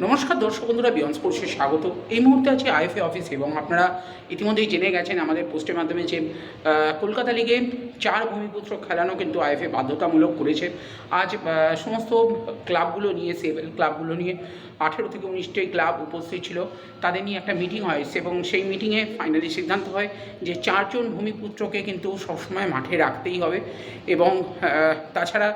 নমস্কার দর্শক বন্ধুরা বিয়ন্স স্পোর্টসে স্বাগত। এই মুহূর্তে আছে আইএফএ অফিস এবং আপনারা ইতিমধ্যেই জেনে গেছেন আমাদের পোস্টের মাধ্যমে যে কলকাতা লিগে চার ভূমিপুত্র খেলানো কিন্তু আইএফএ বাধ্যতামূলক করেছে। আজ সমস্ত ক্লাবগুলো নিয়ে সেভেল ক্লাবগুলো নিয়ে আঠেরো থেকে উনিশটি ক্লাব উপস্থিত ছিল। তাদের নিয়ে একটা মিটিং হয় এবং সেই মিটিংয়ে ফাইনালি সিদ্ধান্ত হয় যে চারজন ভূমিপুত্রকে কিন্তু সবসময় মাঠে রাখতেই হবে এবং তাছাড়া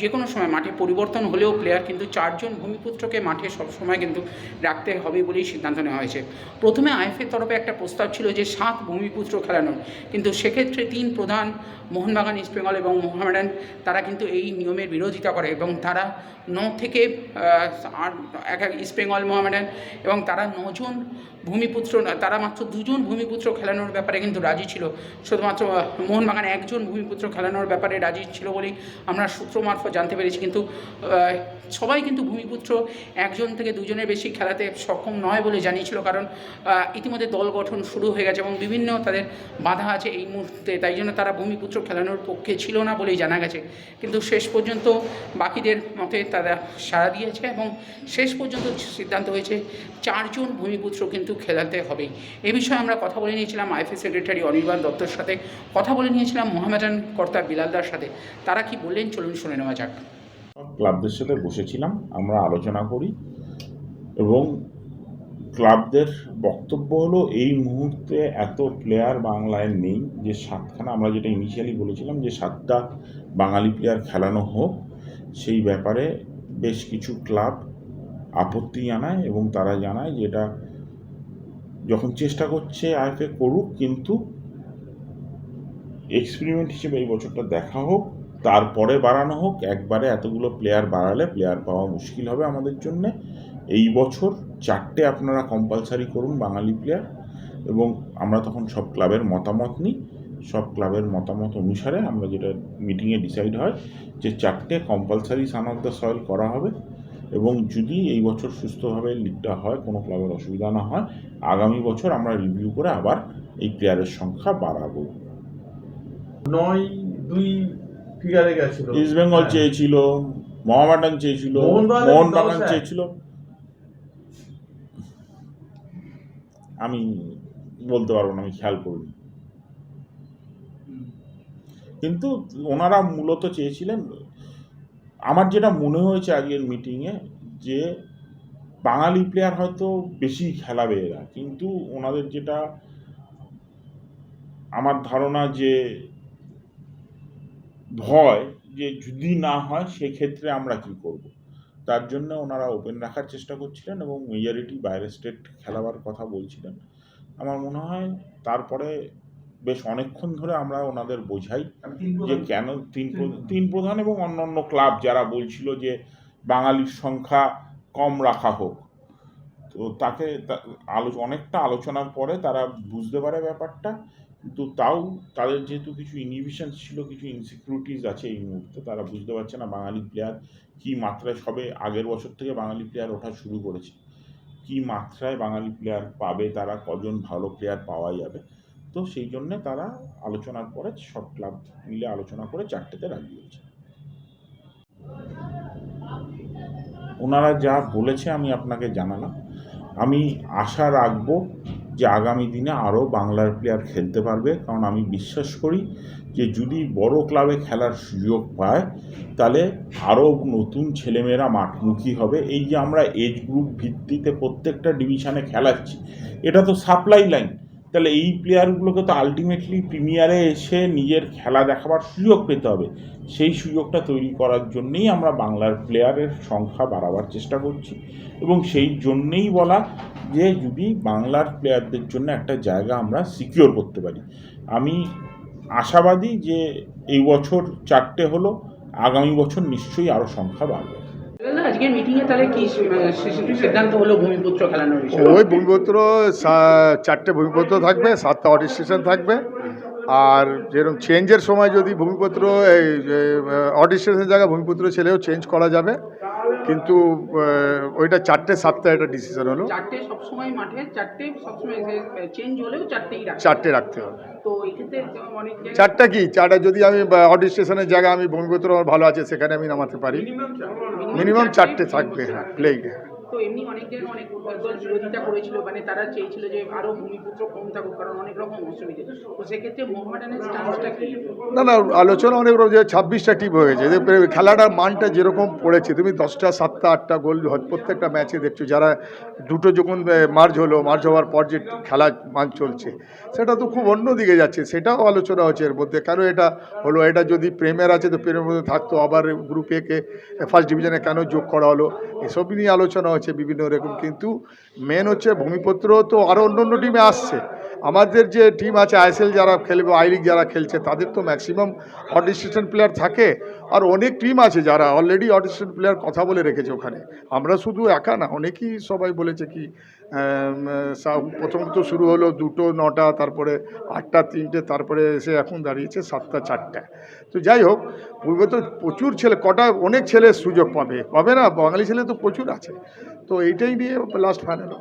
যে কোনো সময় মাঠে পরিবর্তন হলেও প্লেয়ার কিন্তু চারজন ভূমিপুত্রকে মাঠে সবসময় কিন্তু রাখতে হবে বলেই সিদ্ধান্ত নেওয়া হয়েছে। প্রথমে আইএফের তরফে একটা প্রস্তাব ছিল যে সাত ভূমিপুত্র খেলানোর কিন্তু সেক্ষেত্রে তিন প্রধান মোহনবাগান ইস্টবেঙ্গল এবং মোহামেডান, তারা কিন্তু এই নিয়মের বিরোধিতা করে এবং তারা ন থেকে এক এক ইস্টবেঙ্গল মোহামেডান এবং তারা নজন ভূমিপুত্র, তারা মাত্র দুজন ভূমিপুত্র খেলানোর ব্যাপারে কিন্তু রাজি ছিল। শুধুমাত্র মোহনবাগান একজন ভূমিপুত্র খেলানোর ব্যাপারে রাজি ছিল বলেই আমরা সূত্র মারফত জানতে পেরেছি, কিন্তু সবাই কিন্তু ভূমিপুত্র, একজন থেকে দুজনের বেশি খেলাতে সক্ষম নয় বলে জানিয়েছিল, কারণ ইতিমধ্যে দল গঠন শুরু হয়ে গেছে এবং বিভিন্ন তাদের বাধা আছে এই মুহূর্তে, তাই জন্য তারা ভূমিপুত্র খেলানোর পক্ষে ছিল না বলেই জানা গেছে। কিন্তু শেষ পর্যন্ত বাকিদের মতে তারা সাড়া দিয়েছে এবং শেষ পর্যন্ত সিদ্ধান্ত হয়েছে চারজন ভূমিপুত্র কিন্তু খেলাতে হবে এ বিষয়ে আমরা কথা বলে নিয়েছিলাম আইএফএ সেক্রেটারি অনির্বাণ দত্তর সাথে, কথা বলে নিয়েছিলাম মোহামেডান কর্তা বিলালদার সাথে। তারা কি বললেন চলুন শুনে নেওয়া যাক। ক্লাবদের সাথে বসেছিলাম, আমরা আলোচনা করি এবং ক্লাবদের বক্তব্য হলো, এই মুহূর্তে এত প্লেয়ার বাংলায় নেই যে সাতখানা, আমরা যেটা ইনিশিয়ালি বলেছিলাম যে সাতটা বাঙালি প্লেয়ার খেলানো হোক, সেই ব্যাপারে বেশ কিছু ক্লাব আপত্তি জানায় এবং তারা জানায় যে এটা যখন চেষ্টা করছে আইএফএ করুক, কিন্তু এক্সপেরিমেন্ট হিসেবে এই বছরটা দেখা হোক। তারপরে বাড়ানো হোক, একবারে এতগুলো প্লেয়ার বাড়ালে প্লেয়ার পাওয়া মুশকিল হবে আমাদের জন্য। এই বছর চারটে আপনারা কম্পালসারি করুন বাঙালি প্লেয়ার এবং আমরা তখন সব ক্লাবের মতামত নিই। সব ক্লাবের মতামত অনুসারে আমরা যেটা মিটিংয়ে ডিসাইড হয় যে চারটে compulsory son of the soil করা হবে এবং যদি এই বছর সুস্থভাবে লিগটা হয়, কোনো ক্লাবের অসুবিধা না হয়, আগামী বছর আমরা রিভিউ করে আবার এই প্লেয়ারের সংখ্যা বাড়াবো। নয় দুই ফিগারে গেছিল? ইস্ট বেঙ্গল হ্যাঁ। চেয়েছিল মোহামেডান চেয়েছিল মোহনবাগান চেয়েছিল। আমি বলতে পারব না আমি খেয়াল করিনি। কিন্তু ওনারা মূলত চেয়েছিলেন আমার যেটা মনে হয়েছে আজকের মিটিংয়ে যে বাঙালি প্লেয়ার হয়তো বেশি খেলাবে এরা কিন্তু ওনাদের যেটা আমার ধারণা যে ভয় যে যদি না হয় সেক্ষেত্রে আমরা কি করব? তার জন্য ওনারা ওপেন রাখার চেষ্টা করছিলেন এবং মেজরিটি বাইরে স্টেট খেলাবার কথা বলছিলেন। আমার মনে হয় তারপরে বেশ অনেকক্ষণ ধরে আমরা ওনাদের বোঝাই যে কেন তিন তিন প্রধান। এবং অন্যান্য ক্লাব যারা বলছিল যে বাঙালির সংখ্যা কম রাখা হোক। তো তাকে অনেকটা আলোচনার পরে তারা বুঝতে পারে ব্যাপারটা। কিন্তু তাও তাদের যেহেতু কিছু ইনহিবিশন ছিল, কিছু ইনসিকিউরিটিস আছে এই মুহূর্তে, তারা বুঝতে পারছে না বাঙালি প্লেয়ার কী মাত্রায় সবে আগের বছর থেকে বাঙালি প্লেয়ার ওঠা শুরু করেছে। কী মাত্রায় বাঙালি প্লেয়ার পাবে, তারা কজন ভালো প্লেয়ার পাওয়া যাবে। তো সেই জন্যে তারা আলোচনার পরে সব ক্লাব মিলে আলোচনা করে চারটেতে রাজি হয়েছে। ওনারা যা বলেছে আমি আপনাকে জানালাম। আমি আশা রাখব যে আগামী দিনে আরও বাংলার প্লেয়ার খেলতে পারবে। কারণ আমি বিশ্বাস করি যে যদি বড় ক্লাবে খেলার সুযোগ পায়, তাহলে আরও নতুন ছেলেমেয়েরা মাঠমুখী হবে। এই যে আমরা এজ গ্রুপ ভিত্তিতে প্রত্যেকটা ডিভিশনে খেলাচ্ছি, এটা তো সাপ্লাই লাইন তাহলে এই প্লেয়ারগুলোকে তো আলটিমেটলি প্রিমিয়ারে এসে নিজের খেলা দেখাবার সুযোগ পেতে হবে। সেই সুযোগটা তৈরি করার জন্যেই আমরা বাংলার প্লেয়ারের সংখ্যা বাড়াবার চেষ্টা করছি। এবং সেই জন্যেই বলা যে, যদি বাংলার প্লেয়ারদের জন্য একটা জায়গা আমরা সিকিওর করতে পারি। আমি আশাবাদী যে এই বছর চারটে হলো, আগামী বছর নিশ্চয়ই আরও সংখ্যা বাড়বে। খেলানোর ওই ভূমিপত্র চারটে ভূমিপত্র থাকবে, সাতটা অডিট স্টেশন থাকবে। আর যেরকম চেঞ্জের সময় যদি ভূমিপত্র এই অডিট স্টেশনের জায়গায় ভূমিপত্র ছেলেও চেঞ্জ করা যাবে কিন্তু ওইটা চারটে সাতটা একটা ডিসিশন হলো। চারটে সবসময় মাঠে চারটে সবসময় চেঞ্জ হলেও চারটেই চারটে রাখতে হবে। তো চারটা কি? চারটা যদি আমি অডিও স্টেশনের জায়গায় আমি ভূমিপত্র আমার ভালো আছে সেখানে আমি নামাতে পারি। মিনিমাম চারটে। থাকবে হ্যাঁ প্লেইংয়ে তো এমনি অনেক জায়গায় অনেক দল বিরোধিতা করেছিল মানে তারা চেয়েছিল যে আরও ভূমিপুত্র কম থাকুক, কারণ অনেক রকম অসুবিধে। তো সেক্ষেত্রে মোহামেডানের কি? না না, আলোচনা অনেক রকম, যে ছাব্বিশটা টিম হয়ে গেছে খেলাটার মানটা যেরকম পড়েছে, তুমি দশটা, সাতটা, আটটা গোল প্রত্যেকটা ম্যাচে দেখছ, যারা দুটো যখন মার্চ হলো মার্চ হওয়ার পর যে খেলা মান চলছে, সেটা তো খুব অন্য দিকে যাচ্ছে, সেটাও আলোচনা হচ্ছে এর মধ্যে। কেন এটা হলো? এটা যদি প্রেমের আছে, তো প্রেমের মধ্যে থাকতো, আবার গ্রুপ একে ফার্স্ট ডিভিশনে কেন যোগ করা হলো? এসব নিয়ে আলোচনা হচ্ছে বিভিন্ন রকম কিন্তু মেন হচ্ছে ভূমিপত্র তো আরও অন্য অন্য টিমে আসছে। আমাদের যে টিম আছে আইএসএল যারা খেলবে আই লিগ যারা খেলছে, তাদের তো ম্যাক্সিমাম অডিস্টেশন প্লেয়ার থাকে। আর অনেক টিম আছে যারা অলরেডি অডিস্টেশন প্লেয়ার কথা বলে রেখেছে ওখানে। আমরা শুধু একা না, অনেকেই সবাই বলেছে কি প্রথম তো শুরু হলো দুটো, নটা, তারপরে আটটা, তিনটে, তারপরে এসে এখন দাঁড়িয়েছে সাতটা, চারটা। তো যাই হোক, পূর্বে তো প্রচুর ছেলে, কটা অনেক ছেলে সুযোগ পাবে। পাবে না? বাঙালি ছেলে তো প্রচুর আছে। তো এইটাই নিয়ে লাস্ট ফাইনাল